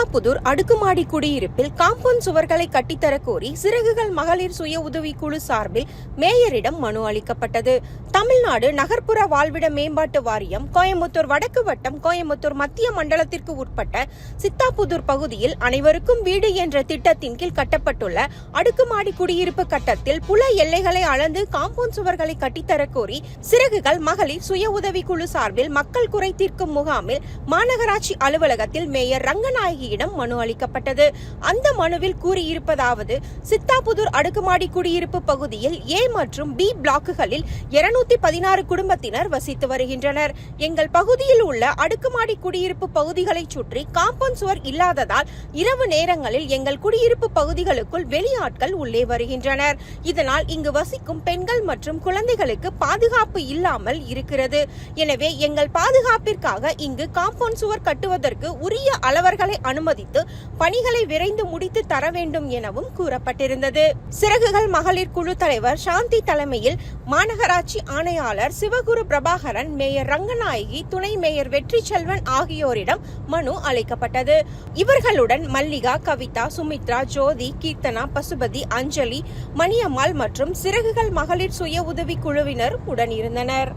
சித்தாபுதூர் அடுக்குமாடி குடியிருப்பில் காம்பவுண்ட் சுவர்களை கட்டித்தர கோரி சிறகுகள் மகளிர் சுய உதவிக்குழு சார்பில் மேயரிடம் மனு அளிக்கப்பட்டது. தமிழ்நாடு நகர்ப்புற வாழ்விட மேம்பாட்டு வாரியம் கோயம்புத்தூர் வடக்கு வட்டம் கோயம்புத்தூர் மத்திய மண்டலத்திற்கு உட்பட்ட சித்தாபுதூர் பகுதியில் அனைவருக்கும் வீடு என்ற திட்டத்தின் கீழ் கட்டப்பட்டுள்ள அடுக்குமாடி குடியிருப்பு கட்டத்தில் புல எல்லைகளை அளந்து காம்பவுண்ட் சுவர்களை கட்டித்தர கோரி சிறகுகள் மகளிர் சுய உதவிக்குழு சார்பில் மக்கள் குறை தீர்க்கும் முகாமில் மாநகராட்சி அலுவலகத்தில் மேயர் ரங்கநாயகி ரங்கநாயகியிடம் மனு அளிக்கப்பட்டது. அந்த மனுவில் கூறியிருப்பதாவது சித்தாபுதூர் அடுக்குமாடி குடியிருப்பு பகுதியில் ஏ மற்றும் பி பிளாக்குகளில் இருநூத்தி பதினாறு குடும்பத்தினர் வசித்து வருகின்றனர். எங்கள் பகுதியில் உள்ள அடுக்குமாடி குடியிருப்பு பகுதிகளை சுற்றி காம்பவுண்ட் சுவர் இல்லாததால் இரவு நேரங்களில் எங்கள் குடியிருப்பு பகுதிகளுக்குள் வெளியாட்கள் உள்ளே வருகின்றனர். இதனால் இங்கு வசிக்கும் பெண்கள் மற்றும் குழந்தைகளுக்கு பாதுகாப்பு இல்லாமல் இருக்கிறது. எனவே எங்கள் பாதுகாப்பிற்காக இங்கு காம்பவுண்ட் சுவர் கட்டுவதற்கு உரிய அளவர்களை அனு அனுமதித்து பணிகளை விரைந்து முடித்து தர வேண்டும் எனவும் கூறப்பட்டிருந்தது. சிறகுகள் மகளிர் குழு தலைவர் சாந்தி தலைமையில் மாநகராட்சி ஆணையாளர் சிவகுரு பிரபாகரன் மேயர் ரங்கநாயகி துணை மேயர் வெற்றி செல்வன் ஆகியோரிடம் மனு அளிக்கப்பட்டது. இவர்களுடன் மல்லிகா கவிதா சுமித்ரா ஜோதி கீர்த்தனா பசுபதி அஞ்சலி மணியம்மாள் மற்றும் சிறகுகள் மகளிர் சுய உதவி குழுவினர் உடனிருந்தனர்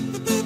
the, the, the.